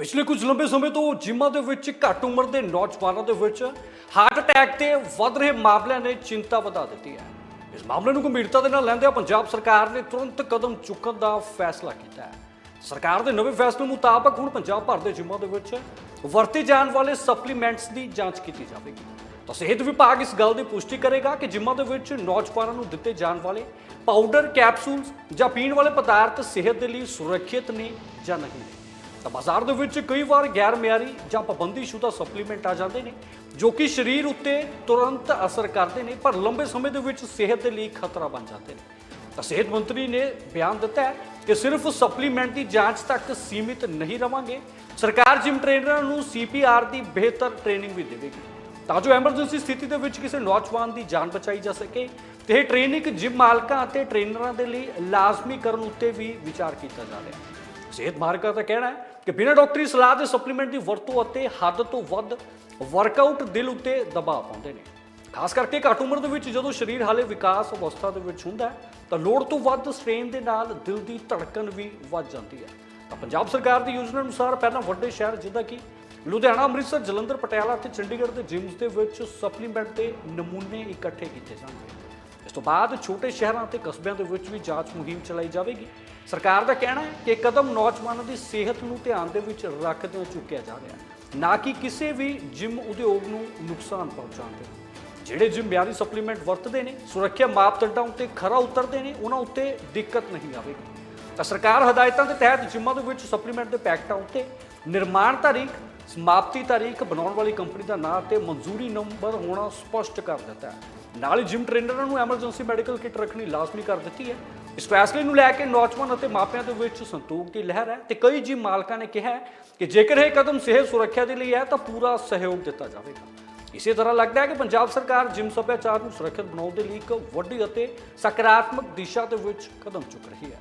ਪਿਛਲੇ ਕੁਝ ਲੰਬੇ ਸਮੇਂ ਤੋਂ ਜਿਮਾਂ ਦੇ ਵਿੱਚ, ਘੱਟ ਉਮਰ ਦੇ ਨੌਜਵਾਨਾਂ ਦੇ ਵਿੱਚ ਹਾਰਟ ਅਟੈਕ ਤੇ ਵੱਧ ਰਹੇ ਮਾਮਲਿਆਂ ਨੇ ਚਿੰਤਾ ਵਧਾ ਦਿੱਤੀ ਹੈ। ਇਸ ਮਾਮਲੇ ਨੂੰ ਗੰਭੀਰਤਾ ਦੇ ਨਾਲ ਲੈਂਦਿਆਂ ਪੰਜਾਬ ਸਰਕਾਰ ਨੇ ਤੁਰੰਤ ਕਦਮ ਚੁੱਕਣ ਦਾ ਫੈਸਲਾ ਕੀਤਾ ਹੈ। ਸਰਕਾਰ ਦੇ ਨਵੇਂ ਫੈਸਲੇ ਮੁਤਾਬਕ ਹੁਣ ਪੰਜਾਬ ਭਰ ਦੇ ਜਿਮਾਂ ਦੇ ਵਿੱਚ ਵਰਤੇ ਜਾਣ ਵਾਲੇ ਸਪਲੀਮੈਂਟਸ ਦੀ ਜਾਂਚ ਕੀਤੀ ਜਾਵੇਗੀ। ਤਾਂ ਸਿਹਤ ਵਿਭਾਗ ਇਸ ਗੱਲ ਦੀ ਪੁਸ਼ਟੀ ਕਰੇਗਾ ਕਿ ਜਿਮਾਂ ਦੇ ਵਿੱਚ ਨੌਜਵਾਨਾਂ ਨੂੰ ਦਿੱਤੇ ਜਾਣ ਵਾਲੇ ਪਾਊਡਰ ਕੈਪਸੂਲਸ ਜਾਂ ਪੀਣ ਵਾਲੇ ਪਦਾਰਥ ਸਿਹਤ ਦੇ ਲਈ ਸੁਰੱਖਿਅਤ ਨੇ ਜਾਂ ਨਹੀਂ ਤਾਂ ਬਾਜ਼ਾਰ ਦੇ ਵਿੱਚ ਕਈ ਵਾਰ ਗੈਰ ਮਿਆਰੀ ਜਾਂ ਪਾਬੰਦੀਸ਼ੁਦਾ ਸਪਲੀਮੈਂਟ ਆ ਜਾਂਦੇ ਨੇ, ਜੋ ਕਿ ਸਰੀਰ ਉੱਤੇ ਤੁਰੰਤ ਅਸਰ ਕਰਦੇ ਨੇ, ਪਰ ਲੰਬੇ ਸਮੇਂ ਦੇ ਵਿੱਚ ਸਿਹਤ ਦੇ ਲਈ ਖਤਰਾ ਬਣ ਜਾਂਦੇ ਨੇ। ਤਾਂ ਸਿਹਤ ਮੰਤਰੀ ਨੇ ਬਿਆਨ ਦਿੱਤਾ ਹੈ ਕਿ ਸਿਰਫ ਸਪਲੀਮੈਂਟ ਦੀ ਜਾਂਚ ਤੱਕ ਸੀਮਿਤ ਨਹੀਂ ਰਵਾਂਗੇ। ਸਰਕਾਰ ਜਿਮ ਟ੍ਰੇਨਰਾਂ ਨੂੰ ਸੀਪੀਆਰ ਦੀ ਬਿਹਤਰ ਟ੍ਰੇਨਿੰਗ ਵੀ ਦੇਵੇਗੀ। ਤਾਂ ਜੋ ਐਮਰਜੈਂਸੀ ਸਥਿਤੀ ਦੇ ਵਿੱਚ ਕਿਸੇ ਨੌਜਵਾਨ ਦੀ ਜਾਨ ਬਚਾਈ ਜਾ ਸਕੇ, ਤੇ ਇਹ ਟ੍ਰੇਨਿੰਗ ਜਿਮ ਮਾਲਕਾਂ ਅਤੇ ਟ੍ਰੇਨਰਾਂ ਦੇ ਲਈ ਲਾਜ਼ਮੀ ਕਰਨ ਉੱਤੇ ਵੀ ਵਿਚਾਰ ਕੀਤਾ ਜਾ ਰਿਹਾ ਹੈ। ਸਿਹਤ ਮਾਹਰਾਂ ਦਾ ਕਹਿਣਾ ਹੈ ਕਿ ਬਿਨਾਂ ਡਾਕਟਰੀ ਸਲਾਹ ਦੇ ਸਪਲੀਮੈਂਟ ਦੀ ਵਰਤੋਂ ਅਤੇ ਹੱਦ ਤੋਂ ਵੱਧ ਵਰਕਆਊਟ ਦਿਲ ਉੱਤੇ ਦਬਾਅ ਪਾਉਂਦੇ ਨੇ। ਖਾਸ ਕਰਕੇ ਘੱਟ ਉਮਰ ਦੇ ਵਿੱਚ ਜਦੋਂ ਸਰੀਰ ਹਾਲੇ ਵਿਕਾਸ ਅਵਸਥਾ ਦੇ ਵਿੱਚ ਹੁੰਦਾ ਤਾਂ ਲੋੜ ਤੋਂ ਵੱਧ ਸਟ੍ਰੇਨ ਦੇ ਨਾਲ ਦਿਲ ਦੀ ਧੜਕਣ ਵੀ ਵੱਧ ਜਾਂਦੀ ਹੈ। ਤਾਂ ਪੰਜਾਬ ਸਰਕਾਰ ਦੀ ਯੋਜਨਾ ਅਨੁਸਾਰ ਪਹਿਲਾਂ ਵੱਡੇ ਸ਼ਹਿਰ ਜਿੱਦਾਂ ਕਿ ਲੁਧਿਆਣਾ, ਅੰਮ੍ਰਿਤਸਰ, ਜਲੰਧਰ, ਪਟਿਆਲਾ ਅਤੇ ਚੰਡੀਗੜ੍ਹ ਦੇ ਜਿਮਸ ਦੇ ਵਿੱਚ ਸਪਲੀਮੈਂਟ ਦੇ ਨਮੂਨੇ ਇਕੱਠੇ ਕੀਤੇ ਜਾਣਗੇ। ਇਸ ਤੋਂ ਬਾਅਦ ਛੋਟੇ ਸ਼ਹਿਰਾਂ ਤੇ ਕਸਬਿਆਂ ਦੇ ਵਿੱਚ ਵੀ ਜਾਂਚ ਮੁਹਿੰਮ ਚਲਾਈ ਜਾਵੇਗੀ। ਸਰਕਾਰ ਦਾ ਕਹਿਣਾ ਹੈ ਕਿ ਕਦਮ ਨੌਜਵਾਨਾਂ ਦੀ ਸਿਹਤ ਨੂੰ ਧਿਆਨ ਦੇ ਵਿੱਚ ਰੱਖਦਿਆਂ ਚੁੱਕਿਆ ਜਾ ਰਿਹਾ ਹੈ। ਨਾ ਕਿ ਕਿਸੇ ਵੀ ਜਿਮ ਉਦਯੋਗ ਨੂੰ ਨੁਕਸਾਨ ਪਹੁੰਚਾਉਣ ਦੇ ਜਿਹੜੇ ਜਿਮ ਬਿਆਰੀ ਸਪਲੀਮੈਂਟ ਵਰਤਦੇ ਨੇ, ਸੁਰੱਖਿਆ ਮਾਪਦੰਡਾਂ ਉੱਤੇ ਖਰਾ ਉਤਰਦੇ ਨੇ, ਉਹਨਾਂ ਉੱਤੇ ਦਿੱਕਤ ਨਹੀਂ ਆਵੇਗੀ। ਤਾਂ ਸਰਕਾਰ ਹਦਾਇਤਾਂ ਦੇ ਤਹਿਤ ਜਿਮਾਂ ਦੇ ਵਿੱਚ ਸਪਲੀਮੈਂਟ ਦੇ ਪੈਕਟਾਂ ਉੱਤੇ ਨਿਰਮਾਣ ਤਾਰੀਖ ਸਮਾਪਤੀ ਤਾਰੀਖ ਬਣਾਉਣ ਵਾਲੀ ਕੰਪਨੀ ਦਾ ਨਾਂ ਤੇ ਮਨਜ਼ੂਰੀ ਨੰਬਰ ਹੋਣਾ ਸਪਸ਼ਟ ਕਰ ਦਿੱਤਾ ਹੈ। ਨਾਲ ਹੀ ਜਿਮ ਟ੍ਰੇਨਰਾਂ ਨੂੰ ਐਮਰਜੈਂਸੀ ਮੈਡੀਕਲ ਕਿੱਟ ਰੱਖਣੀ ਲਾਜ਼ਮੀ ਕਰ ਦਿੱਤੀ ਹੈ। ਇਸ ਫੈਸਲੇ ਨੂੰ ਲੈ ਕੇ ਨੌਜਵਾਨ ਅਤੇ ਮਾਪਿਆਂ ਦੇ ਵਿੱਚ ਸੰਤੋਖ ਦੀ ਲਹਿਰ ਹੈ ਤੇ ਕਈ ਜਿਮ ਮਾਲਕਾਂ ਨੇ ਕਿਹਾ ਕਿ ਜੇਕਰ ਇਹ ਕਦਮ ਸਿਹਤ ਸੁਰੱਖਿਆ ਦੇ ਲਈ ਹੈ ਤਾਂ ਪੂਰਾ ਸਹਿਯੋਗ ਦਿੱਤਾ ਜਾਵੇਗਾ। ਇਸੇ ਤਰ੍ਹਾਂ ਲੱਗਦਾ ਹੈ ਕਿ ਪੰਜਾਬ ਸਰਕਾਰ ਜਿਮ ਸੱਭਿਆਚਾਰ ਨੂੰ ਸੁਰੱਖਿਅਤ ਬਣਾਉਣ ਦੇ ਲਈ ਇੱਕ ਵੱਡੀ ਅਤੇ ਸਕਾਰਾਤਮਕ ਦਿਸ਼ਾ ਦੇ ਵਿੱਚ ਕਦਮ ਚੁੱਕ ਰਹੀ ਹੈ।